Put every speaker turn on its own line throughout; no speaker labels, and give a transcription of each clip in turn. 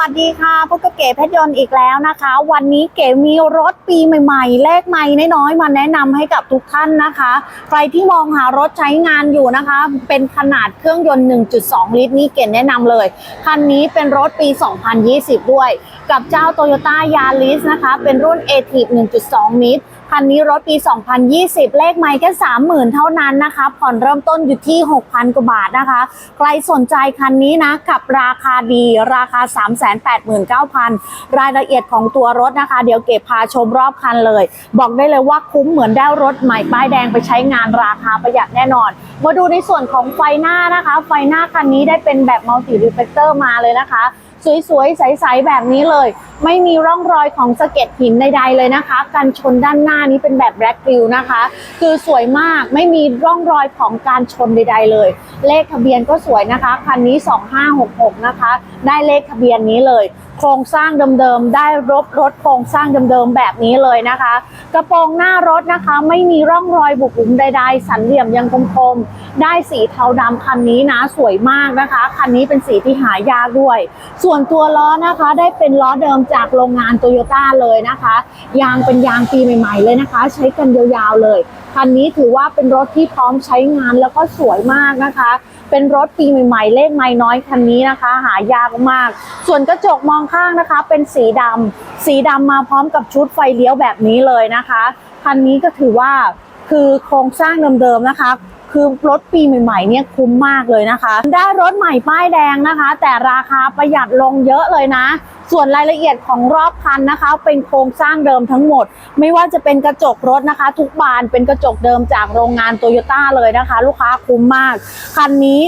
วัสดีค่ะพบกับเก๋เพชรยนต์อีกแล้วนะคะ วันนี้เก๋มีรถปีใหม่ ๆ เลขใหม่น้อยๆมาแนะนำให้กับทุกท่านนะคะ ใครที่มองหารถใช้งานอยู่นะคะ เป็นขนาดเครื่องยนต์ 1.2 ลิตรนี้เก๋แนะนำเลย คันนี้เป็นรถปี 2020 ด้วย กับเจ้า Toyota Yaris นะคะ เป็นรุ่น a t i v 1.2 ลิตร คันนี้รถปี 2020 เลขไม่แค่30,000 เท่านั้นนะคะ ผ่อนเริ่มต้นอยู่ที่ 6,000 กว่าบาทนะคะ ใครสนใจคันนี้นะกับราคาดีราคา 389,000 รายละเอียดของตัวรถนะคะ เดี๋ยวเก็บพาชมรอบคันเลย บอกได้เลยว่าคุ้มเหมือนได้รถใหม่ป้ายแดงไปใช้งานราคาประหยัดแน่นอน มาดูในส่วนของไฟหน้านะคะ ไฟหน้าคันนี้ได้เป็นแบบมัลติรีเฟลเตอร์มาเลยนะคะ สวยๆ ใสๆ แบบนี้เลย ไม่มีร่องรอยของสะเก็ดหินใดๆเลยนะคะ กันชนด้านหน้านี้เป็นแบบแบล็กกริลนะคะ คือสวยมากไม่มีร่องรอยของการชนใดๆเลย เลขทะเบียนก็สวยนะคะ คันนี้ 2566 นะคะ ได้เลขทะเบียนนี้เลย โครงสร้างเดิมๆได้รบรถโครงสร้างเดิมๆแบบนี้เลยนะคะ กระโปรงหน้ารถนะคะ ไม่มีร่องรอยบุกหลุมใดๆสันเหลี่ยมยังคมๆได้สีเทาดำคันนี้นะสวยมากนะคะคันนี้เป็นสีที่หายากด้วย ส่วนตัวล้อนะคะได้เป็นล้อเดิมจากโรงงานโตโยต้าเลยนะคะ ยางเป็นยางปีใหม่ๆเลยนะคะ ใช้กันยาวๆเลยคันนี้ถือว่าเป็นรถที่พร้อมใช้งานแล้วก็สวยมากนะคะ เป็นรถปีใหม่ๆเลขไม่น้อยคันนี้นะคะ หายากมาก ส่วนกระจกมองข้างนะคะ เป็นสีดำสีดำมาพร้อมกับชุดไฟเลี้ยวแบบนี้เลยนะคะคันนี้ก็ถือว่าคือโครงสร้างเดิมๆนะคะ คือรถปีใหม่ๆเนี่ยคุ้มมากเลยนะคะ ได้รถใหม่ป้ายแดงนะคะ แต่ราคาประหยัดลงเยอะเลยนะ ส่วนรายละเอียดของรอบคันนะคะ เป็นโครงสร้างเดิมทั้งหมด ไม่ว่าจะเป็นกระจกรถนะคะ ทุกบานเป็นกระจกเดิมจากโรงงานโตโยต้าเลยนะคะ ลูกค้าคุ้มมาก คันนี้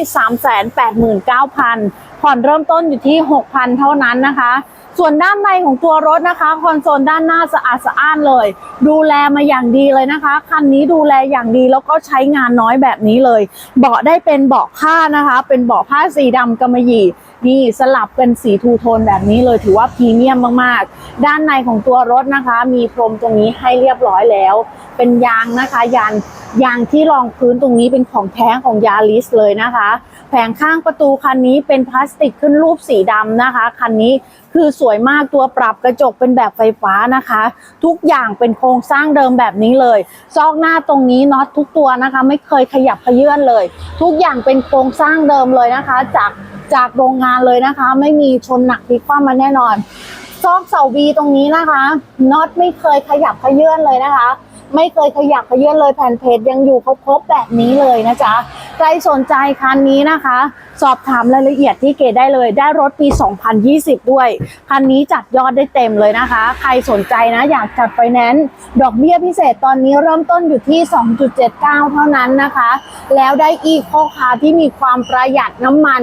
389,000ผ่อนเริ่มต้นอยู่ที่ 6,000 เท่านั้นนะคะ ส่วนด้านในของตัวรถนะคะ คอนโซลด้านหน้าสะอาดสะอ้านเลย ดูแลมาอย่างดีเลยนะคะคันนี้ดูแลอย่างดีแล้วก็ใช้งานน้อยแบบนี้เลย เบาะได้เป็นเบาะผ้านะคะ เป็นเบาะผ้าสีดำกำมะหยี่นี่สลับเป็นสีทูโทนแบบนี้เลยถือว่าพรีเมียมมากๆ ด้านในของตัวรถนะคะ มีพรมตรงนี้ให้เรียบร้อยแล้ว เป็นยางนะคะยางยางที่รองพื้นตรงนี้เป็นของแท้ของยาริสเลยนะคะ แผงข้างประตูคันนี้เป็นพลาสติกขึ้นรูปสีดำนะคะ คันนี้ คือสวยมากตัวปรับกระจกเป็นแบบไฟฟ้านะคะ ทุกอย่างเป็นโครงสร้างเดิมแบบนี้เลยซอกหน้าตรงนี้น็อตทุกตัวนะคะ ไม่เคยขยับขยื่นเลย ทุกอย่างเป็นโครงสร้างเดิมเลยนะคะ จากจากโรงงานเลยนะคะ ไม่มีชนหนักพลิกคว่ำมาแน่นอนซอกเสาวีตรงนี้นะคะน็อตไม่เคยขยับขยื่นเลยนะคะ ไม่เคยขยับขยื่นเลยแผ่นเพจยังอยู่ครบๆแบบนี้เลยนะจ๊ะใครสนใจคันนี้นะคะ สอบถามรายละเอียดที่เกดได้เลย ได้รถปี 2020 ด้วย คันนี้จัดยอดได้เต็มเลยนะคะ ใครสนใจนะอยากจัดไฟแนนซ์ดอกเบี้ยพิเศษตอนนี้เริ่มต้นอยู่ที่ 2.79 เท่านั้นนะคะ แล้วได้อีโคคาร์ที่มีความประหยัดน้ำมัน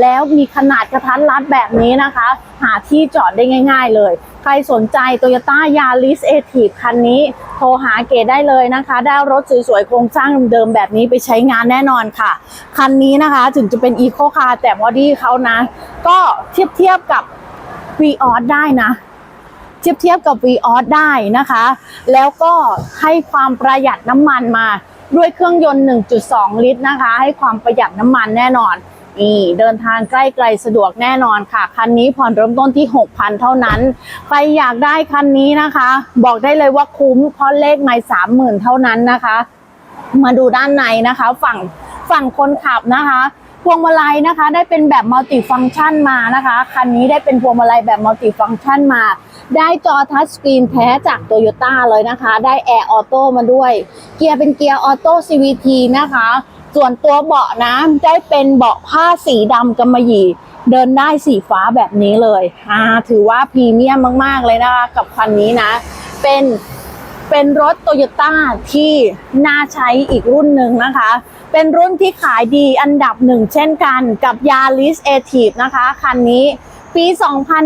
แล้วมีขนาดกระทัดรัดแบบนี้นะคะ หาที่จอดได้ง่าย ๆ เลย ใครสนใจ Toyota Yaris a t i v คันนี้โทรหาเกดได้เลยนะคะ ได้รถสวยๆโครงสร้างเดิมๆแบบนี้ไปใช้งานแน่นอนค่ะ คันนี้นะคะถึงจะเป็น Eco Car แต่บอดี้เขานะ ก็เทียบเทียบกับ v ีออได้นะ เทียบเทียบกับ v ีออได้นะคะ แล้วก็ให้ความประหยัดน้ำมันมาด้วยเครื่องยนต์ 1.2 ลิตรนะคะ ให้ความประหยัดน้ำมันแน่นอนนี่เดินทางใกล้ไกลสะดวกแน่นอนค่ะ คันนี้ผ่อนเริ่มต้นที่ 6,000 เท่านั้น ใครอยากได้คันนี้นะคะ บอกได้เลยว่าคุ้มเพราะเลขไม่30,000เท่านั้นนะคะ มาดูด้านในนะคะ ฝั่งฝั่งคนขับนะคะ วงมาลัยนะคะ ได้เป็นแบบมัลติฟัง c t ชันมานะคะคันนี้ได้เป็นพวงมาลัยแบบมัลติฟัง c t ชันมา ได้จอทัชสกรีนแท้จากโตโยต้าเลยนะคะ ได้แอร์ออโต้มาด้วย เกียร์เป็นเกียร์ออโต้ CVT นะคะ ส่วนตัวเบาะนะได้เป็นเบาะผ้าสีดำกำมะหยี่เดินได้สีฟ้าแบบนี้เลยอ่าถือว่าพรีเมียมมาก ๆ เลยนะคะ กับคันนี้นะ เป็น เป็นรถโตโยต้าที่น่าใช้อีกรุ่นหนึ่งนะคะ เป็นรุ่นที่ขายดีอันดับหนึ่งเช่นกันกับยาริสเอทีฟนะคะ คันนี้ปี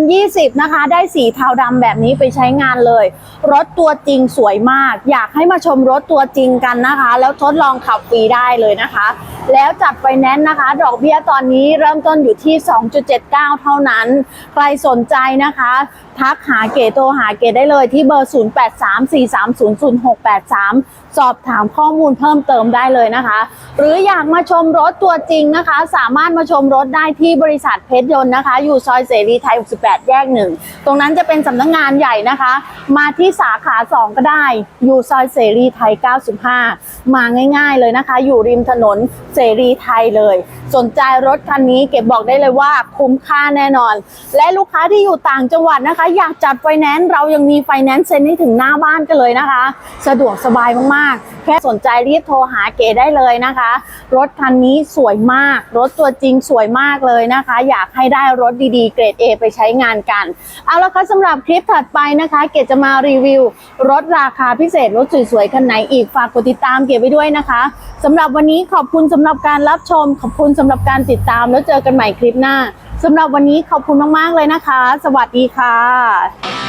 2020 นะคะ ได้สีเทาดำแบบนี้ไปใช้งานเลย รถตัวจริงสวยมาก อยากให้มาชมรถตัวจริงกันนะคะ แล้วทดลองขับฟรีได้เลยนะคะ แล้วจัดไฟแนนซ์นะคะ ดอกเบี้ยตอนนี้เริ่มต้นอยู่ที่ 2.79 เท่านั้น ใครสนใจนะคะ ทักหาเกโตรหาเกได้เลยที่เบอร์ 0834300683 สอบถามข้อมูลเพิ่มเติมได้เลยนะคะ หรืออยากมาชมรถตัวจริงนะคะ สามารถมาชมรถได้ที่บริษัทเพชรยนต์นะคะ อยู่ซอยเสรีไทย 68 แยกหนึ่งตรงนั้นจะเป็นสำนักงงานใหญ่นะคะ มาที่สาขา 2 ก็ได้ อยู่ซอยเสรีไทย 95 มาง่าย ๆ เลยนะคะ อยู่ริมถนนเสรีไทยเลย สนใจรถคันนี้เก็บบอกได้เลยว่าคุ้มค่าแน่นอน และลูกค้าที่อยู่ต่างจังหวัดนะคะ อยากจัดไฟแนนซ์เรายังมีไฟแนนซ์เซ็นให้ถึงหน้าบ้านกันเลยนะคะ สะดวกสบายมากๆ แค่สนใจรีบโทรหาเก๋ได้เลยนะคะ รถคันนี้สวยมาก รถตัวจริงสวยมากเลยนะคะ อยากให้ได้รถดีๆ เกรด A ไปใช้งานกันเอาละค่ะสำหรับคลิปถัดไปนะคะ เก๋จะมารีวิว รถราคาพิเศษรถสวยๆคันไหนอีกฝากกดติดตามเก๋ไปด้วยนะคะสำหรับวันนี้ขอบคุณสำหรับการรับชม ขอบคุณสำหรับการติดตามแล้วเจอกันใหม่คลิปหน้าสำหรับวันนี้ขอบคุณมาก ๆ เลยนะคะ สวัสดีค่ะ